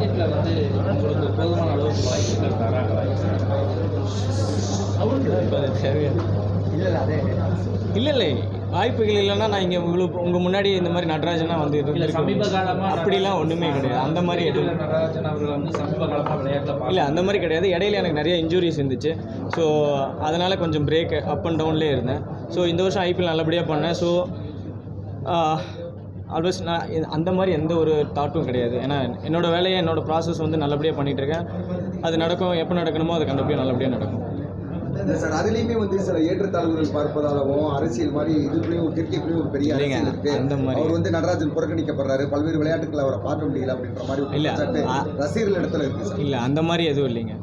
கிரிக்கெட்டில் வந்து உங்களுக்கு போதுமான அளவுக்கு வாய்ப்புகள் தராங்களா தேவையாது இல்லை இல்லை வாய்ப்புகள் இல்லைன்னா நான் இங்கே உங்களுக்கு உங்கள் முன்னாடி இந்த மாதிரி நடராஜனா வந்து இல்லை இருந்திருக்க சமீப காலமாக அப்படிலாம் ஒன்றுமே கிடையாது. அந்த மாதிரி எதுவும். நடராஜன் அவர்கள் வந்து சமீப காலமாக விளையாட்டில் இல்லை அந்த மாதிரி கிடையாது. இடையில எனக்கு நிறைய இன்ஜுரிஸ் இருந்துச்சு. ஸோ அதனால் கொஞ்சம் பிரேக் அப் அண்ட் டவுன்லேயே இருந்தேன். ஸோ இந்த வருஷம் ஐபிஎல் நல்லபடியாக பண்ணேன். ஸோ ஆல்வேஸ் நான் அந்த மாதிரி எந்த ஒரு தாட்டும் கிடையாது. ஏன்னா என்னோடய வேலையை என்னோடய ப்ராசஸ் வந்து நல்லபடியாக பண்ணிகிட்டு இருக்கேன் அது நடக்கும் எப்போ நடக்கணுமோ அது கண்டிப்பாக நல்லபடியாக நடக்கும். சார் அதுலேயுமே வந்து சில ஏற்றத்தாழ்வுகள் பார்ப்பதாகவும் அரசியல் மாதிரி இதுக்குள்ளேயும் கிரிக்கெட்லேயும் ஒரு பெரிய அரசியல் இருக்கு. அந்த மாதிரி. அவர் வந்து நடராஜன் புறக்கணிக்கப்படுறாரு. பல்வேறு விளையாட்டுகளை அவரை பார்க்க முடியல அப்படின்ற மாதிரி இல்ல, ரசிகர்கள் இடத்துல இருக்கு சார். இல்லை அந்த மாதிரி எதுவும் இல்லைங்க.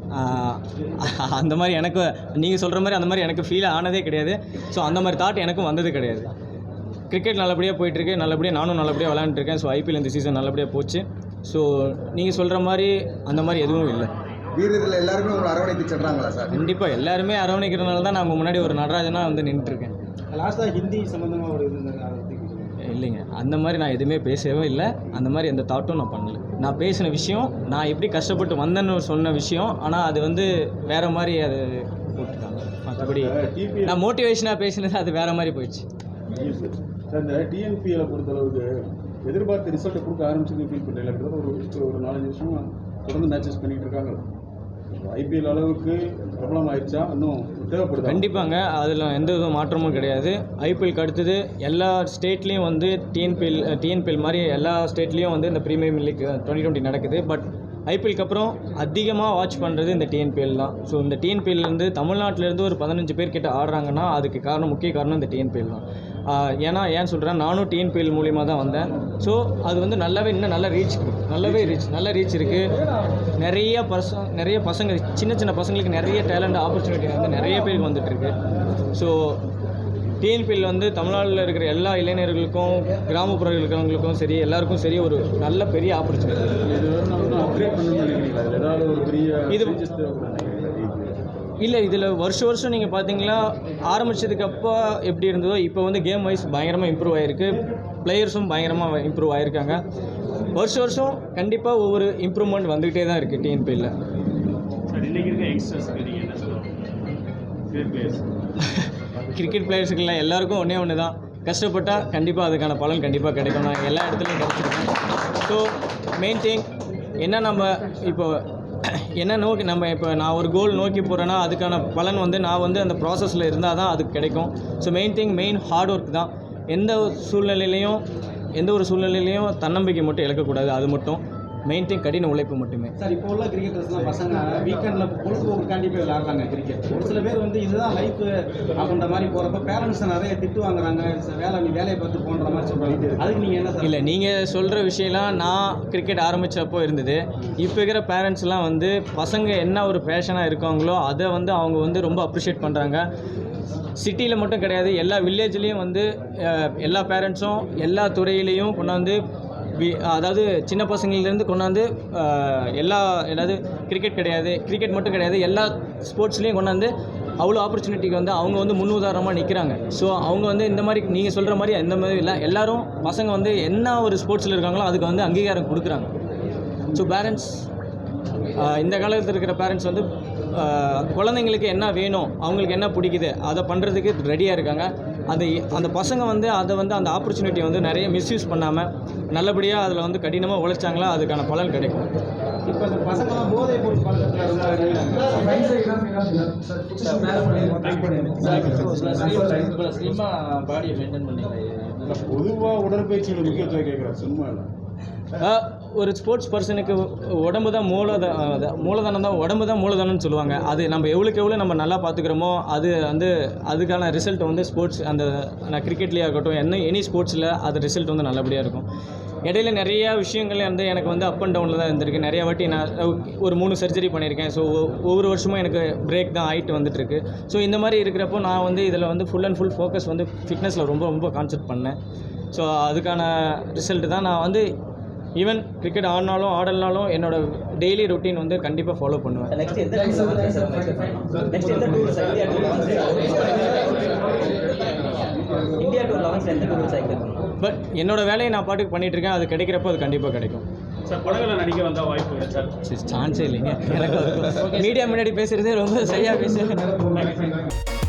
அந்த மாதிரி எனக்கு நீங்கள் சொல்கிற மாதிரி அந்த மாதிரி எனக்கு ஃபீல் ஆனதே கிடையாது. ஸோ அந்த மாதிரி தாட் எனக்கும் வந்தது கிடையாது. கிரிக்கெட் நல்லபடியாக போயிட்டுருக்கு. நல்லபடியாக நானும் நல்லபடியாக விளையாண்டுருக்கேன் ஸோ ஐபிஎல் இந்த சீசன் நல்லபடியாக போச்சு. ஸோ நீங்கள் சொல்கிற மாதிரி அந்த மாதிரி எதுவும் இல்லை. வீரர்கள் எல்லாருமே உங்களை அரவணைத்து சென்றாங்களா சார்? கண்டிப்பாக எல்லாருமே அரவணைக்கிறனால தான் நான் உங்கள் முன்னாடி ஒரு நடராஜனா வந்து நின்றுட்டுருக்கேன். லாஸ்ட்டாக ஹிந்தி சம்மந்தமாக ஒரு இல்லைங்க. அந்த மாதிரி நான் எதுவுமே பேசவே இல்லை. அந்த மாதிரி எந்த தாட்டும் நான் பண்ணல. நான் பேசின விஷயம் நான் எப்படி கஷ்டப்பட்டு வந்தேன்னு சொன்ன விஷயம் ஆனால் அது வந்து வேறு மாதிரி அது போட்டுட்டாங்க. மற்றபடி நான் மோட்டிவேஷனாக பேசினது அது வேறு மாதிரி போயிடுச்சு. இந்த டிஎன்பிஎலை பொறுத்தளவுக்கு எதிர்பார்த்த ரிசல்ட்டை கொடுக்க ஆரம்பிச்சது ஃபீல் பண்ணல. கிட்டத்தட்ட ஒரு ஒரு நாலஞ்சு வருஷம் தொடர்ந்து மேட்சஸ் பண்ணிட்டு இருக்காங்க. ஐபிஎல் அளவுக்கு பிரபலம் ஆயிடுச்சா? இன்னும் தேவைப்படுது? கண்டிப்பாங்க. அதில் எந்த வித மாற்றமும் கிடையாது. ஐபிஎல்க்கு அடுத்தது எல்லா ஸ்டேட்லேயும் வந்து டிஎன்பிஎல் டிஎன்பிஎல் மாதிரி எல்லா ஸ்டேட்லேயும் வந்து இந்த ப்ரீமியம் லீக் டுவெண்ட்டி டுவெண்ட்டி நடக்குது. பட் ஐபிஎல்க்கு அப்புறம் அதிகமாக வாட்ச் பண்ணுறது இந்த டிஎன்பிஎல் தான். ஸோ இந்த டிஎன்பிஎல்லேருந்து தமிழ்நாட்டிலேருந்து ஒரு பதினஞ்சு பேர் கிட்ட ஆடுறாங்கன்னா அதுக்கு காரணம் முக்கிய காரணம் இந்த டிஎன்பிஎல் தான். ஏன்னா ஏன் சொல்கிறேன் நானும் டிஎன்பிஎல் மூலியமாக தான் வந்தேன். ஸோ அது வந்து நல்லாவே இன்னும் நல்ல ரீச் நல்லாவே ரீச் நல்ல ரீச் இருக்குது நிறைய பசங்க நிறைய பசங்க சின்ன சின்ன பசங்களுக்கு நிறைய டேலண்ட் ஆப்பர்ச்சுனிட்டி வந்து நிறைய பேருக்கு வந்துட்டு இருக்கு. ஸோ டிஎன்பிஎல் வந்து தமிழ்நாட்டில் இருக்கிற எல்லா இளைஞர்களுக்கும் கிராமப்புற இருக்கிறவங்களுக்கும் சரி எல்லாருக்கும் சரி ஒரு நல்ல பெரிய ஆப்பர்ச்சுனிட்டி இது இல்லை இதில் வருஷம் வருஷம் நீங்கள் பார்த்தீங்களா ஆரம்பிச்சதுக்கு அப்போ எப்படி இருந்ததோ இப்போ வந்து கேம் வைஸ் பயங்கரமாக இம்ப்ரூவ் ஆகிருக்கு பிளேயர்ஸும் பயங்கரமாக இம்ப்ரூவ் ஆகிருக்காங்க வருஷம் வருஷம் கண்டிப்பாக ஒவ்வொரு இம்ப்ரூவ்மெண்ட் வந்துக்கிட்டே தான் இருக்குது டிஎன்பியில் கிரிக்கெட் பிளேயர்ஸ் கிரிக்கெட் பிளேயர்ஸுக்குள்ள எல்லாருக்கும் ஒன்றே ஒன்று தான் கஷ்டப்பட்டால் கண்டிப்பாக அதுக்கான பலன் கண்டிப்பாக கிடைக்கும். நான் எல்லா இடத்துலையும் கிடச்சிருக்கேன் ஸோ மெயின் திங் என்ன நம்ம இப்போ என்ன நோக்கி நம்ம இப்போ நான் ஒரு கோல் நோக்கி போகிறேன்னா அதுக்கான பலன் வந்து நான் வந்து அந்த ப்ராசஸில் இருந்தால் தான் அதுக்கு கிடைக்கும். So main thing main hard work தான். எந்த ஒரு சூழ்நிலையிலையும் எந்த ஒரு சூழ்நிலையிலையும் தன்னம்பிக்கை மட்டும் இழக்கக்கூடாது. அது மட்டும். மெயின் திங் கடின உழைப்பு மட்டுமே. சார் இப்போ உள்ள கிரிக்கெட்டர்ஸ்லாம் பசங்க வீக்கெண்டில் பொழுதுபோக்குக்காண்டி போய் விளாட்றாங்க கிரிக்கெட் ஒரு சில பேர் வந்து இதுதான் லைஃப் அப்படின்ற மாதிரி போகிறப்ப பேரண்ட்ஸ் நிறைய திட்டு வாங்குறாங்க. வேலை நீ வேலையை பார்த்து போன்ற மாதிரி சொல்கிறாங்க அதுக்கு நீங்கள் என்ன இல்லை நீங்கள் சொல்கிற விஷயம்லாம் நான் கிரிக்கெட் ஆரம்பித்தப்போ இருந்தது. இப்போ இருக்கிற பேரண்ட்ஸ்லாம் வந்து பசங்க என்ன ஒரு பேஷனாக இருக்காங்களோ அதை வந்து அவங்க வந்து ரொம்ப அப்ரிஷியேட் பண்ணுறாங்க சிட்டியில் மட்டும் கிடையாது எல்லா வில்லேஜ்லேயும் வந்து எல்லா பேரண்ட்ஸும் எல்லா துறையிலையும் கொண்டாந்து வி- அதாவது சின்ன பசங்கள்லேருந்து கொண்டாந்து எல்லா ஏதாவது கிரிக்கெட் கிடையாது கிரிக்கெட் மட்டும் கிடையாது எல்லா ஸ்போர்ட்ஸ்லேயும் கொண்டாந்து அவ்வளோ ஆப்பர்ச்சுனிட்டிக்கு வந்து அவங்க வந்து முன்னுதாரணமாக நிற்கிறாங்க ஸோ அவங்க வந்து இந்த மாதிரி நீங்கள் சொல்கிற மாதிரி எந்த மாதிரி இல்லை. எல்லாரும் பசங்க வந்து என்ன ஒரு ஸ்போர்ட்ஸில் இருக்காங்களோ அதுக்கு வந்து அங்கீகாரம் கொடுக்குறாங்க. ஸோ பேரண்ட்ஸ் இந்த காலத்தில் இருக்கிற பேரண்ட்ஸ் வந்து குழந்தைங்களுக்கு என்ன வேணும் அவங்களுக்கு என்ன பிடிக்குது அதை பண்ணுறதுக்கு ரெடியாக இருக்காங்க. அந்த அந்த பசங்க வந்து அதை வந்து அந்த ஆப்பர்ச்சுனிட்டியை வந்து நிறைய மிஸ்யூஸ் பண்ணாமல் நல்லபடியாக அதில் வந்து கடினமாக உழைச்சாங்களா அதுக்கான பலன் கிடைக்கும் இப்போ இந்த பசங்களாம் போதை பொருள் பழக்கத்தில் பொதுவாக உடற்பயிற்சியோட முக்கியத்துவம் கேட்குறேன் சும்மா இல்லை ஒரு ஸ்போர்ட்ஸ் பர்சனுக்கு உடம்பு தான் மூலத மூலதனம் தான் உடம்பு தான் மூலதனம்னு சொல்லுவாங்க. அது நம்ம எவ்வளோக்கு எவ்வளோ நம்ம நல்லா பார்த்துக்கிறோமோ அது வந்து அதுக்கான ரிசல்ட் வந்து ஸ்போர்ட்ஸ் அந்த நான் கிரிக்கெட்லேயே ஆகட்டும் என்ன எனி ஸ்போர்ட்ஸில் அது ரிசல்ட் வந்து நல்லபடியாக இருக்கும். இடையில நிறையா விஷயங்கள் வந்து எனக்கு வந்து அப் அண்ட் டவுனில் தான் இருந்திருக்கு. நிறைய வாட்டி நான் ஒரு மூணு சர்ஜரி பண்ணியிருக்கேன். ஸோ ஒவ்வொரு வருஷமும் எனக்கு பிரேக் தான் ஆகிட்டு வந்துட்டுருக்கு. ஸோ இந்த மாதிரி இருக்கிறப்போ நான் வந்து இதில் வந்து ஃபுல் அண்ட் ஃபுல் ஃபோக்கஸ் வந்து ஃபிட்னஸில் ரொம்ப ரொம்ப கான்சென்ட் பண்ணேன். ஸோ அதுக்கான ரிசல்ட்டு தான் நான் வந்து ஈவன் கிரிக்கெட் ஆடினாலும் ஆடலனாலும் என்னோட டெய்லி ரொட்டீன் வந்து கண்டிப்பாக ஃபாலோ பண்ணுவேன். பட் என்னோட வேலையை நான் பாட்டுக்கு பண்ணிட்டு இருக்கேன் அது கிடைக்கிறப்போ அது கண்டிப்பாக கிடைக்கும். சார் படங்களில் நடிக்க வந்தா வாய்ப்பு சார் சான்ஸே இல்லைங்க. எனக்கு மீடியா முன்னாடி பேசுகிறதே ரொம்ப சரியாக பேசுகிறேன்